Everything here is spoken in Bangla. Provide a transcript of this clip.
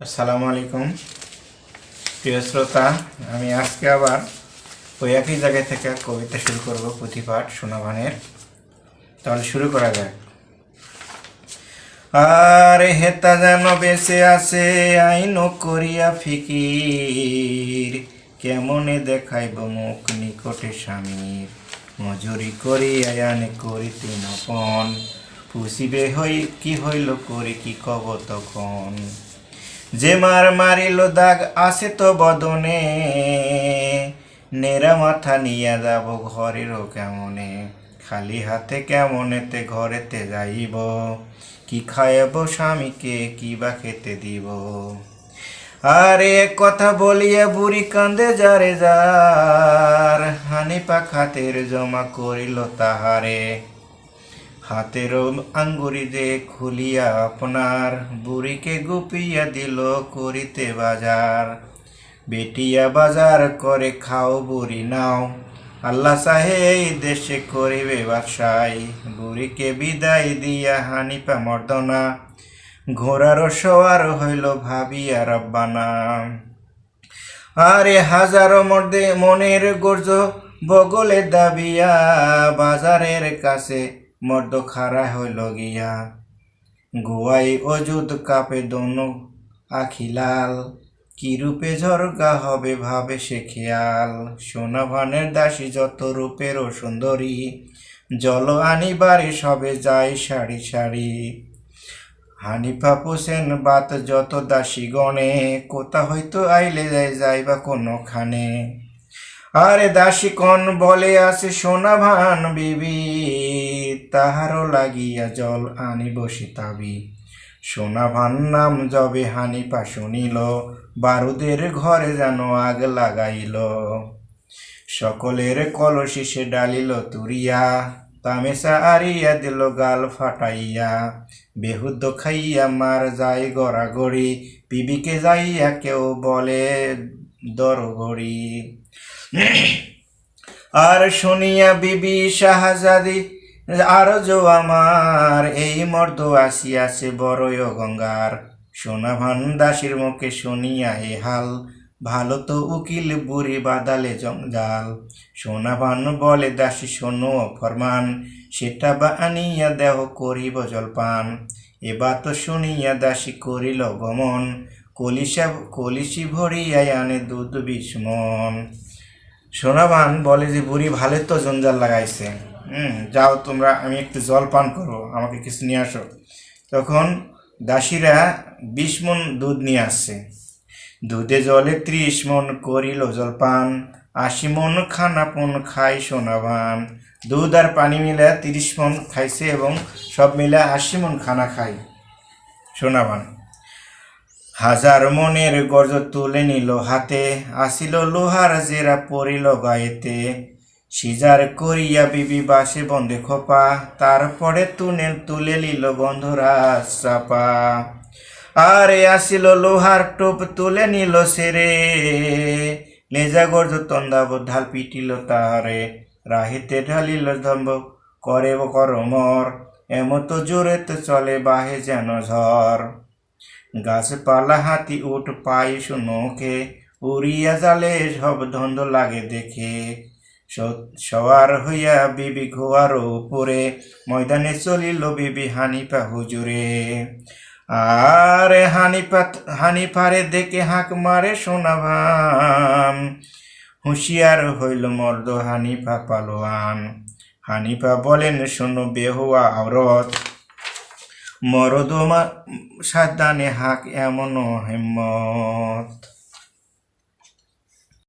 আসসালামু আলাইকুম। প্রিয় শ্রোতা, আমি আজকে আবার ওই একই জায়গায় থেকে কবিতা শুরু করব, পুঁথিপাঠ, সোনাভানের। তাহলে শুরু করা যাক। আর হেতা যেন বেঁচে আছে আইন করিয়া ফিকির। কেমনে দেখাইব মুখ নিকটে স্বামীর? মজুরি করি আয়ানে করিতে নপন পুষিবে হই, কি হইল করি, কি কব তখন? যে মার মারিল দাগ আছে তো বদনে নেরা মাথা নিয়া যাব ঘরেরও কেমনে? খালি হাতে কেমনেতে ঘরেতে যাইব? কি খাইব স্বামীকে, কি বা খেতে দিব? আরে কথা বলিয়া বুড়ি কান্দে যারে যার, হানি পাখাতের জমা করিল তাহারে। হাতের আঙ্গুরি যে খুলিয়া আপনার বুড়িকে গুপিয়া দিল করিতে বাজার। বেটিয়া বাজার করে খাও বুড়ি, নাও। আল্লাহ সাহে দেশে করিবে বাসাই বুড়িকে বিদায় দিয়া হানিপা মর্দনা। ঘোড়ার সওয়ার হইল ভাবিয়া রব্বানা। আরে হাজারো মর্দে মনের গর্জ বগলে দাবিয়া বাজারের কাছে মর্দ খারা হইল গিয়া গুয়াই অযুত কাপে দোনো আখিলাল কি রূপে ঝরগা হবে ভাবে সে খেয়াল সোনা দাসী যত রূপেরও সুন্দরী জল আনিবারে সবে যায় সারি সারি হানিফা পোষেন বাত যত দাসী গণে কোথা হয়তো আইলে যায় যাইবা কোনোখানে আরে দাসী কন বলে আছে সোনা ভান বিবি, তাহারও লাগিয়া জল আনি বসে তাবি সোনা ভান নাম যবে হানিপা শুনিল, বারুদের ঘরে যেন আগ লাগাইল। সকলের কলসি সে ডালিল তুরিয়া তামেসা আরিয়া দিল গাল ফাটাইয়া। বেহুদ্দ খাইয়া মার যায় গড়াগড়ি, বিবিকে যাইয়া কেউ বলে দরগড়ি। আর শুনিয়া বিবি শাহজাদি, আর যো আমার এই মর্দ আসিয়াছে বড়ই গঙ্গার সোনাভান দাসীর মুখে শুনিয়া এ হাল, ভালো তো উকিল বুড়ি বাদালে জঞ্জাল সোনাভান বলে, দাসী, শোনো ফরমান, সেটা বা আনিয়া দেহ করিব জলপান। এবার তো শুনিয়া দাসী করিল গমন, কলিসা, কলিসি ভরিয়া আনে দুধ বিস্মন। সোনাবান বলে যে, বুড়ি ভালো তো জঞ্জাল লাগাইছে। হুম, যাও তোমরা, আমি একটু জল পান করব, আমাকে কিছু নিয়ে আসো। তখন দাসীরা বিশ মন দুধ নিয়ে আসছে। দুধে জলে ত্রিশ মন করিল জলপান, আশি মন খানাপন খাই সোনাবান। দুধ আর পানি মিলে তিরিশ মন খাইছে এবং সব মিলে আশি মন খানা খাই সোনাবান। হাজার মনের গর্জ তুলে নিল হাতে, আসিল লোহার জেরা পড়িল গায়েতে। সিজার করিয়া বিবি বাসে বন্দে খোপা, তারপরে তুনে তুলে নিল গন্ধরাজ চাপা। আরে আসিল লোহার টোপ তুলে নিল সেরে, লেজা গর্জ তন্দাব ঢাল পিটিল তাহারে রাহিতে ঢালিল ধম্ব করে করমর, এমতো জোরেতে চলে বাহে যেন ঝড়। গাছপালা হাতি উঠ পাই শুনোকে উড়িয়া জালে সব ধন্দ লাগে দেখে। সওয়ার হইয়া বিবি ঘোয়ার উপরে, ময়দানে চলিল বিবি হানিপা হুজুরে। আর হানিপা হানিফারে দেখে হাঁক মারে সোনা ভান। হুঁশিয়ার হইল মর্দ হানিফা পালোয়ান। হানিফা বলেন, শোনো বেহুয়া আওরত মরদমা সাদানে হাক এমন হেম্মত।